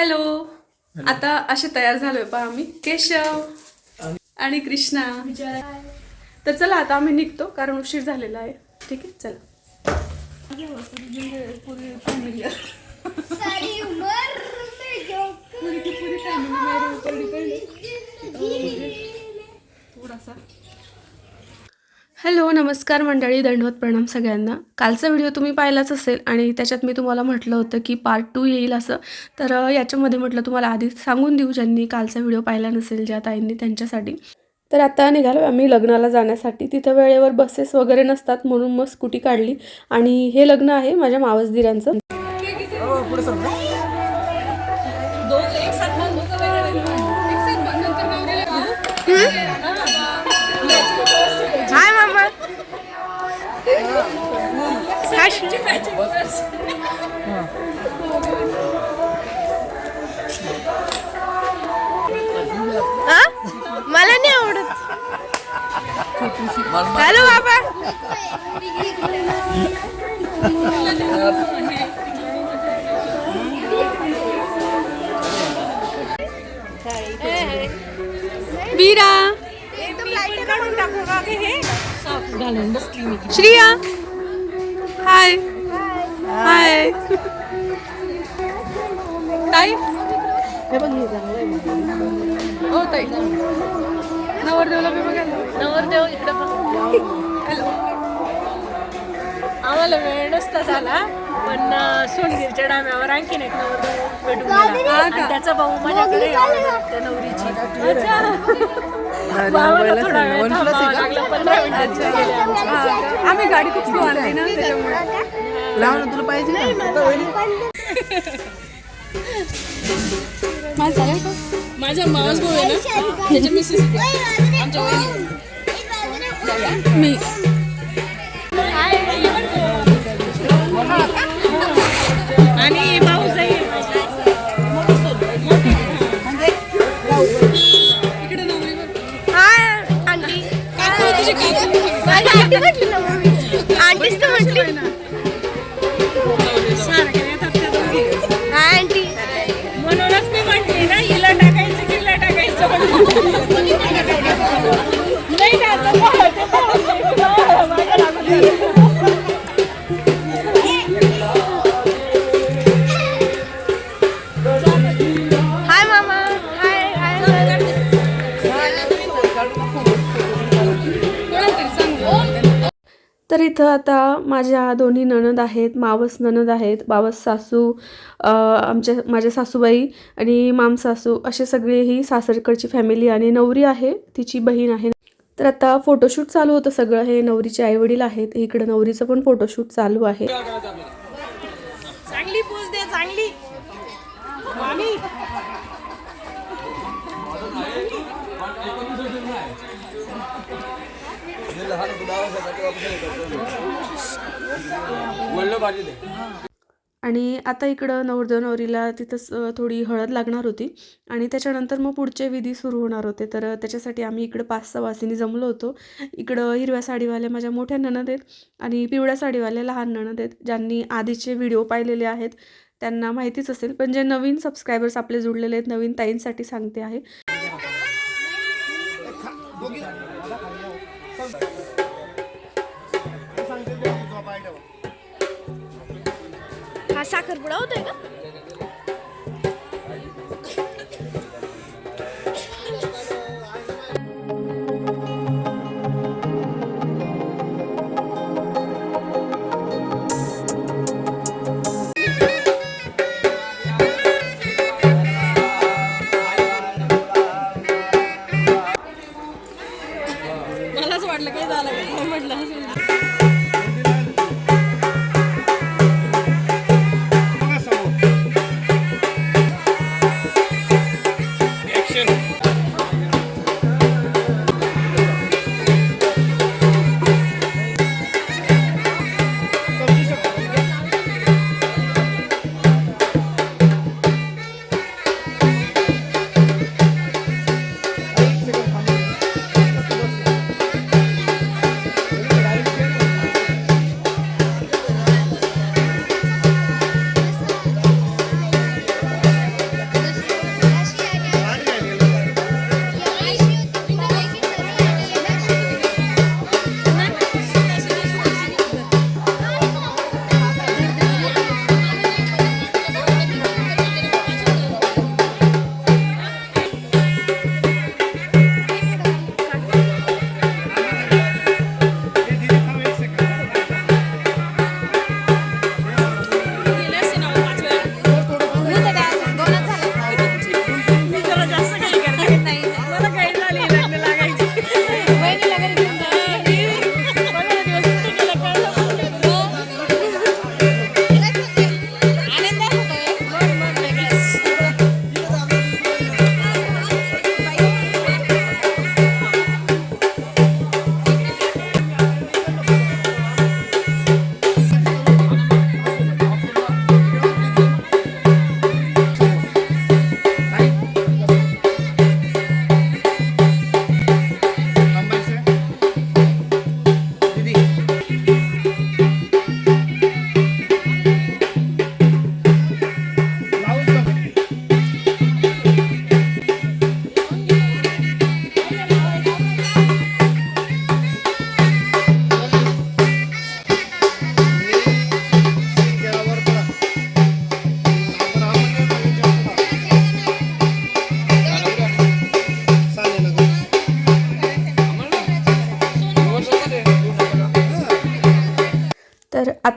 Hello आता असे तयार झालोय पहा आम्ही केशव आणि कृष्णा तर चला आता आम्ही निघतो कारण उशीर झालेला आहे ठीक आहे चला सारी उमर में जो थोडासा हॅलो नमस्कार मंडळी दंडवत प्रणाम सगळ्यांना. कालचा व्हिडिओ तुम्ही पाहिलाच असेल आणि त्याच्यात मी तुम्हाला म्हटलं होतं की पार्ट टू येईल असं. तर याच्यामध्ये म्हटलं तुम्हाला आधी सांगून देऊ ज्यांनी कालचा व्हिडिओ पाहिला नसेल ज्या ताईंनी त्यांच्यासाठी. तर आता निघालो आम्ही लग्नाला जाण्यासाठी. तिथं वेळेवर बसेस वगैरे नसतात म्हणून मग स्कूटी काढली. आणि हे लग्न आहे माझ्या मावसदिरांचं. मला नाही आवडत. हॅलो बाबा. वीरा श्रिया. हाय हाय ताई हो ताई. नवरदेवला बी बघायला नवरदेव इकडे हॅलो आम्हाला वेळ नसता झाला. पण सोनगीरच्या डाम्यावर आणखीन एक नवरदेव भेटून गेला. आणि त्याचा भाऊ माझ्याकडे त्या नवरीची. भावाला थोडा वेळ थांबावं लागलं, पंधरा मिनिटाचे गेले आमचे. हा, आम्ही गाडी खूप स्लो आणली ना त्याच्यामुळे. लाव ना तुला पाहिजे ना? माझं झालं का? माझा मावस भाऊ आहे ना? त्याच्या मिसेस आमच्या वहिनी मी. आंटी म्हटली ना मम्मी आंटीच तर म्हटली. आंटी. म्हणूनच मी म्हटली ना हिला टाकायचं हिला टाकायचं इथं आता माझ्या दोन्ही नणद आहेत मावस नणद आहेत बावस सासू आमच्या माझ्या सासूबाई आणि माम सासू असे सगळे ही सासरकडची फॅमिली आणि नवरी आहे तिची बहीण आहे. तर आता फोटोशूट चालू होतं सगळं हे नवरीचे आईवडील आहेत इकडं नवरीचं पण फोटोशूट चालू आहे. आणि आता इकडं नवरदेव नवरीला तिथंच थोडी हळद लागणार होती. आणि त्याच्यानंतर मग पुढचे विधी सुरू होणार होते. तर त्याच्यासाठी आम्ही इकडं पाच सहा वासिनी जमलो होतो. इकडं हिरव्या साडीवाल्या माझ्या मोठ्या नणद आहेत आणि पिवळ्या साडीवाल्या लहान नणद आहेत ज्यांनी आधीचे व्हिडिओ पाहिलेले आहेत. त्यांना माहितीच असेल पण जे नवीन सबस्क्रायबर्स आपले जुळलेले आहेत नवीन ताईंसाठी सांगते आहे. साखरपुडा होतोय का?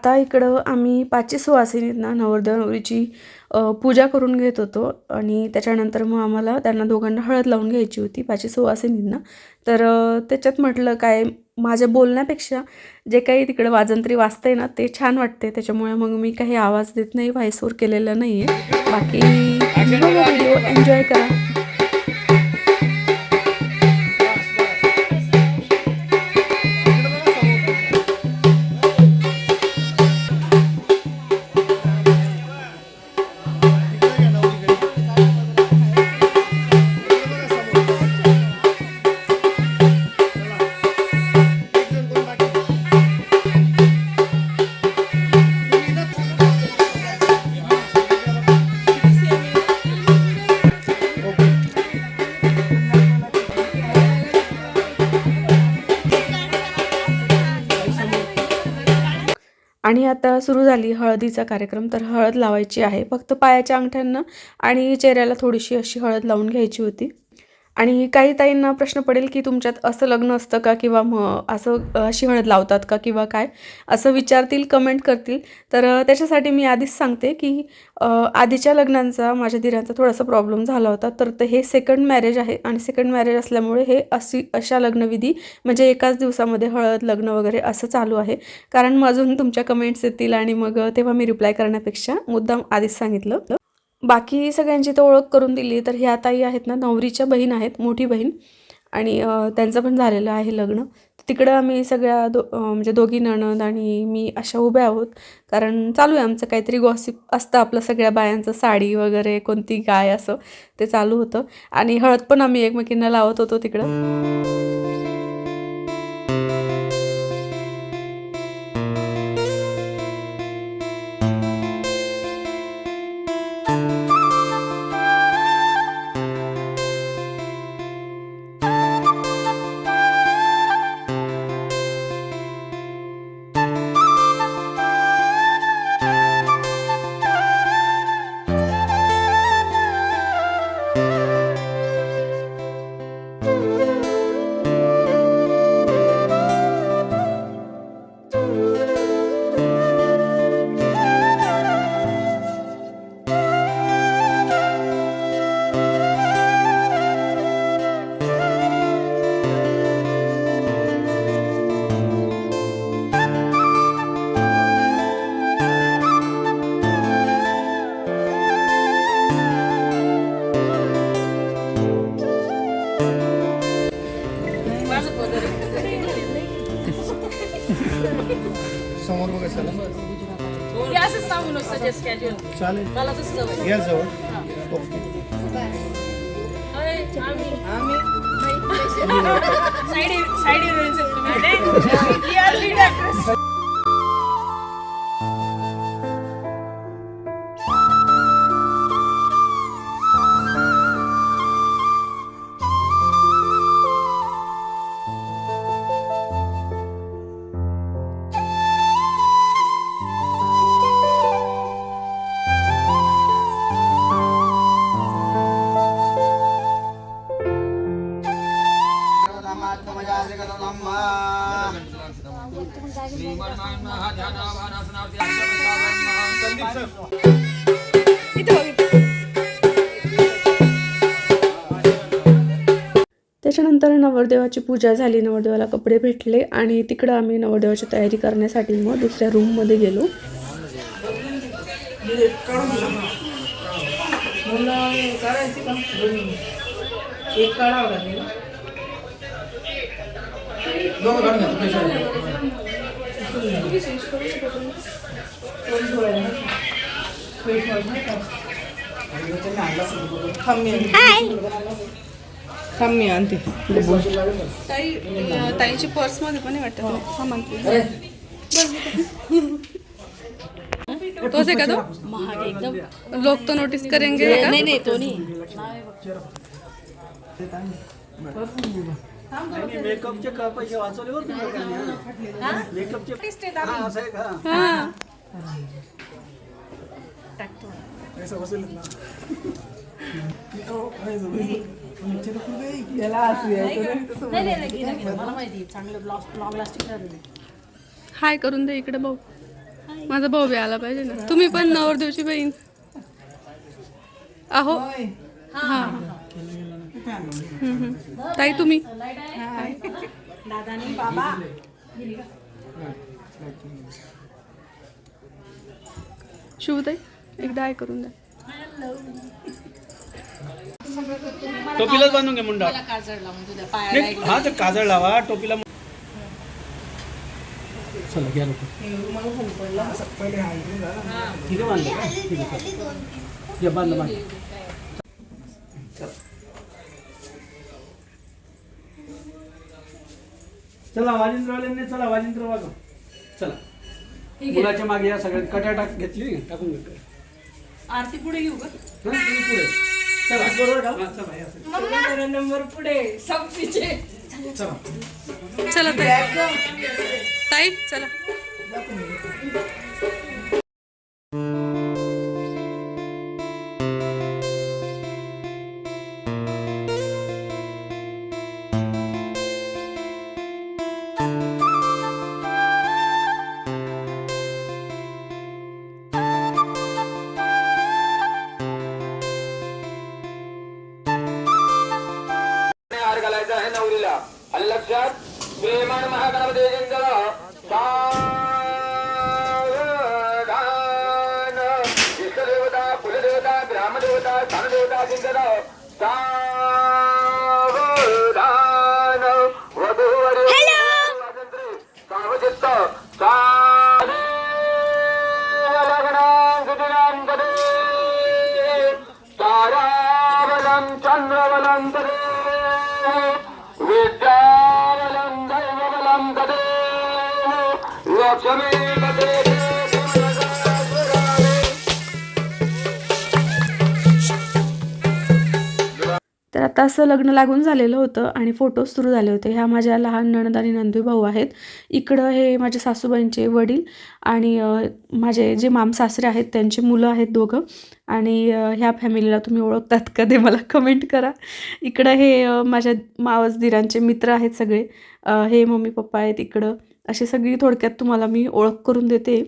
आता इकडं आम्ही पाचशे सुवासिनींना नवरदेव नवरीची पूजा करून घेत होतो आणि त्याच्यानंतर मग आम्हाला त्यांना दोघांना हळद लावून घ्यायची होती पाचशे सुवासिनींना. तर त्याच्यात म्हटलं काय माझ्या बोलण्यापेक्षा जे काही तिकडं वाजंत्री वाजतंय ना ते छान वाटते त्याच्यामुळे मग मी काही आवाज देत नाही व्हायसवर केलेलं नाही आहे बाकी व्हिडिओ एन्जॉय करा. आणि आता सुरू झाली हळदीचा कार्यक्रम. तर हळद लावायची आहे. फक्त पायाच्या अंगठ्यांना आणि चेहऱ्याला थोडीशी अशी हळद लावून घ्यायची होती. आणि काही ताईंना प्रश्न पडेल की तुमच्यात असं लग्न असतं का किंवा मग असं अशी हळद लावतात का किंवा काय असं विचारतील कमेंट करतील. तर त्याच्यासाठी मी आधीच सांगते की आधीच्या लग्नांचा माझ्या दिरांचा थोडासा प्रॉब्लेम झाला होता. तर ते हे सेकंड मॅरेज आहे आणि सेकंड मॅरेज असल्यामुळे हे अशी अशा लग्नविधी म्हणजे एकाच दिवसामध्ये हळद लग्न वगैरे असं चालू आहे. कारण मग अजून तुमच्या कमेंट्स येतील आणि मग तेव्हा मी रिप्लाय करण्यापेक्षा मुद्दाम आधीच सांगितलं. बाकी सगळ्यांची तर ओळख करून दिली तर ह्या ताई आहेत ना नवरीच्या बहीण आहेत मोठी बहीण. आणि त्यांचं पण झालेलं आहे लग्न. तिकडं आम्ही सगळ्या दो म्हणजे दोघी नणंद आणि मी अशा उभ्या आहोत. कारण चालू आहे आमचं काहीतरी गॉसिप असतं आपलं सगळ्या बायांचं साडी वगैरे कोणती गाय असं ते चालू होतं. आणि हळद पण आम्ही एकमेकींना लावत होतो तिकडं. चालेल. या जवळ. ओके. साईड साईड नवरदेवाची पूजा झाली नवरदेवाला कपडे भेटले आणि तिकडं आम्ही नवरदेवाची तयारी करण्यासाठी मग दुसऱ्या रूममध्ये गेलो. हाय आणते ताई ताईची पर्समध्ये पण वाटतं सामान तोच आहे का तो? एकदम. लोक तो नोटिस करेंगे का? नाही नाही तो नाही. मेकअपचे का पैसे वाचवले बरं तुम्ही लोकांनी, हा? मेकअपचे हा, असं आहे का हा हाय करून दे इकडे भाऊ माझा भाऊ बी आला पाहिजे ना. तुम्ही पण नवरदेवची बहीण. अहो. हा. ताई तुम्ही? शिवताई एकदा आय करून द्या. टोपीलाच बांधून घे मुंडा. नाही, हा तर काजळ लावा टोपीला चला घ्या लोक ठीक आहे बांधलं का ठीक आहे बांधलं बांध चला वाजिंद्रवाल्यांनी चला वाजिंद्र वाजव चला. मुलाच्या मागे या सगळ्यात कट्या टाक घेतली का? टाकून घेतली. आरती पुढे घेऊ का? हा, तुम्ही पुढे. चला. बरोबर का? चला या सगळ्या. नंबर पुढे सब पीछे. चला. चला ताई. ताई चला. आणि लक्षात प्रेमान महागणपती इष्टदेवता कुलदेवता ग्रामदेवता स्थानदेवता जिंकल सावधान। वधूवरी। सावचित्त आत्ताचं लग्न लागून झालेलं होतं आणि फोटो सुरू झाले होते. ह्या माझ्या लहान नणद आणि नंदू भाऊ आहेत. इकडं हे माझ्या सासूबाईंचे वडील आणि माझे जे मामसासरे आहेत त्यांची मुलं आहेत दोघं. आणि ह्या फॅमिलीला तुम्ही ओळखतात का ते मला कमेंट करा. इकडं हे माझ्या मावस दिरांचे मित्र आहेत सगळे. हे मम्मी पप्पा आहेत इकडं. अशी सगळी थोडक्यात तुम्हाला मी ओळख करून देते.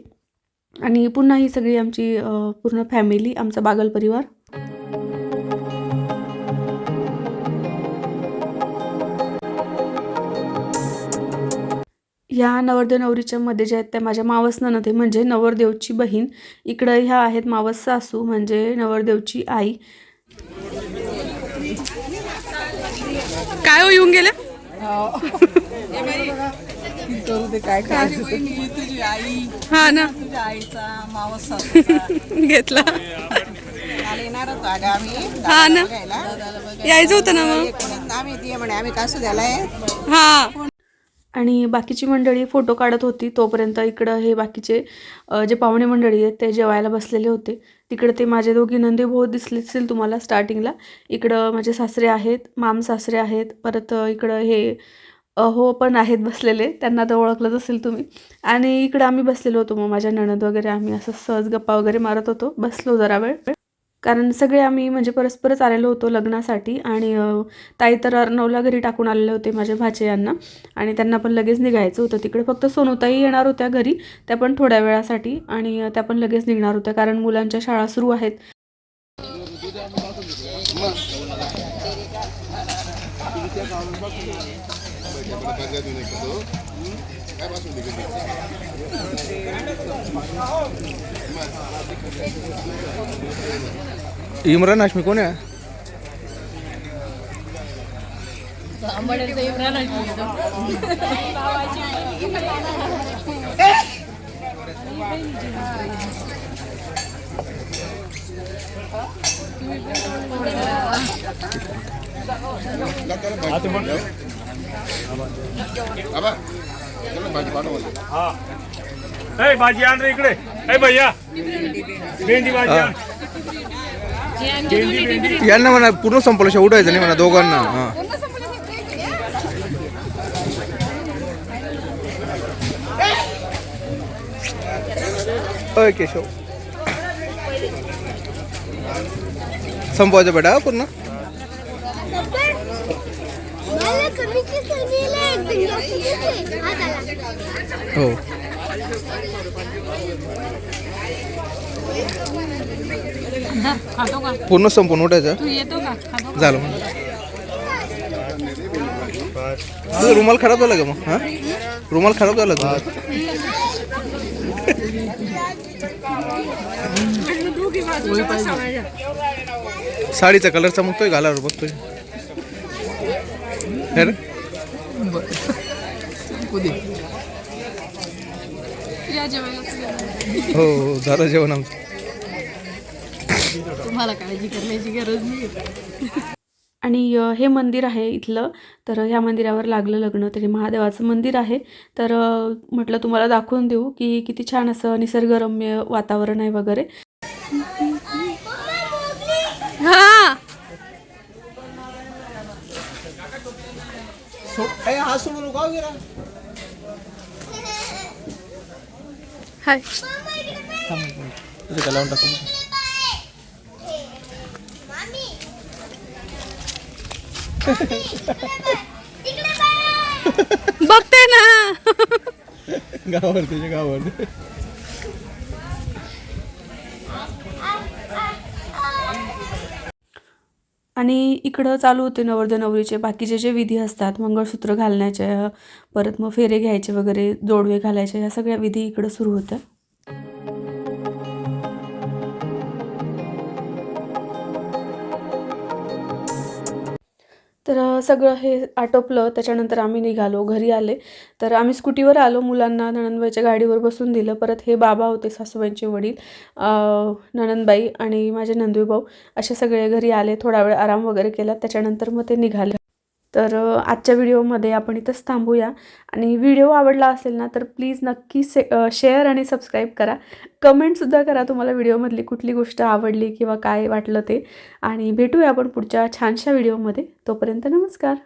आणि पुन्हा ही सगळी आमची पूर्ण फॅमिली आमचा बागल परिवार ह्या नवरदेव नवरीच्या मध्ये ज्या आहेत त्या माझ्या मावस ननद म्हणजे नवरदेवची बहीण. इकडं ह्या आहेत मावस सासू म्हणजे नवरदेवची आई. काय हो येऊन गेल्या तुझी हा ना. घेतला. हा ना. यायचं होतं ना मग? आम्ही ती म्हणे आम्ही कासू द्यालाय हा. आणि बाकीची मंडळी फोटो काढत होती तोपर्यंत इकडं हे बाकीचे जे पाहुणे मंडळी आहेत ते जेवायला बसलेले होते. तिकडं ते माझे दोघी नंदी भाऊ दिसले असतील तुम्हाला स्टार्टिंगला इकडं माझे सासरे आहेत माम सासरे आहेत परत इकडं हे अहो पण आहेत बसलेले त्यांना तर ओळखलंच असेल तुम्ही. आणि इकडं आम्ही बसलेलो होतो मग माझ्या नणद वगैरे आम्ही असं सहज गप्पा वगैरे मारत होतो बसलो जरा वेळ. कारण सगळे आम्ही म्हणजे परस्परच आलेलो होतो लग्नासाठी आणि ताई तर अर्णवला घरी टाकून आलेले होते माझ्या भाचे यांना आणि त्यांना पण लगेच निघायचं होतं. तिकडे फक्त सोनूताई येणार होत्या घरी त्या पण थोड्या वेळासाठी आणि त्या पण लगेच निघणार होत्या कारण मुलांच्या शाळा सुरू आहेत. इम्रान हाशमी कोण आहे? भाजी आण रे इकडे. ए भैया. भेंडी भाजी आण. यांना म्हणा पूर्ण संपलं शेवटायचं नाही म्हणा दोघांना. हा. अय केशव. संपवायचं बेटा पूर्ण? मला कमी केस एकदम जास्त दिसले. हा. झाला. खातो का? पूर्ण संपून उठायचं? तू येतो का? खातो झालं मग तुझा रुमाल खराब झाला का मग? हा? रुमाल खराब झाला तुझा? साडीचा कलर चमकतोय घालावर बघतोय. हे रे? हो हो झालं जेवण आमचं. आणि अ, हे मंदिर आहे इथलं. तर ह्या मंदिरावर लागलं लग्न. तरी महादेवाचं मंदिर आहे. तर म्हटलं तुम्हाला दाखवून देऊ की किती छान असं निसर्गरम्य वातावरण आहे वगैरे. हा. हाय तुझं लावून टाकून बघते ना. गावावर तुझ्या गावावर. आणि इकडं चालू होते नवरदेव नवरीचे बाकीचे जे विधी असतात मंगळसूत्र घालण्याचे परत मग फेरे घ्यायचे वगैरे जोडवे घालायचे ह्या सगळ्या विधी इकडं सुरू होत्या. तर सगळं हे आटोपलं. त्याच्यानंतर आम्ही निघालो. घरी आले. तर आम्ही स्कूटीवर आलो. मुलांना नणंदबाईच्या गाडीवर बसून दिलं. परत हे बाबा होते सासूबाईंचे वडील नणंदबाई आणि माझे नंदूभाऊ असे सगळे घरी आले. थोडा वेळ आराम वगैरे केला. त्याच्यानंतर मग ते निघाले. तर आजच्या व्हिडिओमध्ये आपण इथंच थांबूया. आणि व्हिडिओ आवडला असेल ना तर प्लीज नक्की से शेअर आणि सबस्क्राईब करा. कमेंटसुद्धा करा तुम्हाला व्हिडिओमधली कुठली गोष्ट आवडली किंवा काय वाटलं ते. आणि भेटूया आपण पुढच्या छानशा व्हिडिओमध्ये. तोपर्यंत नमस्कार.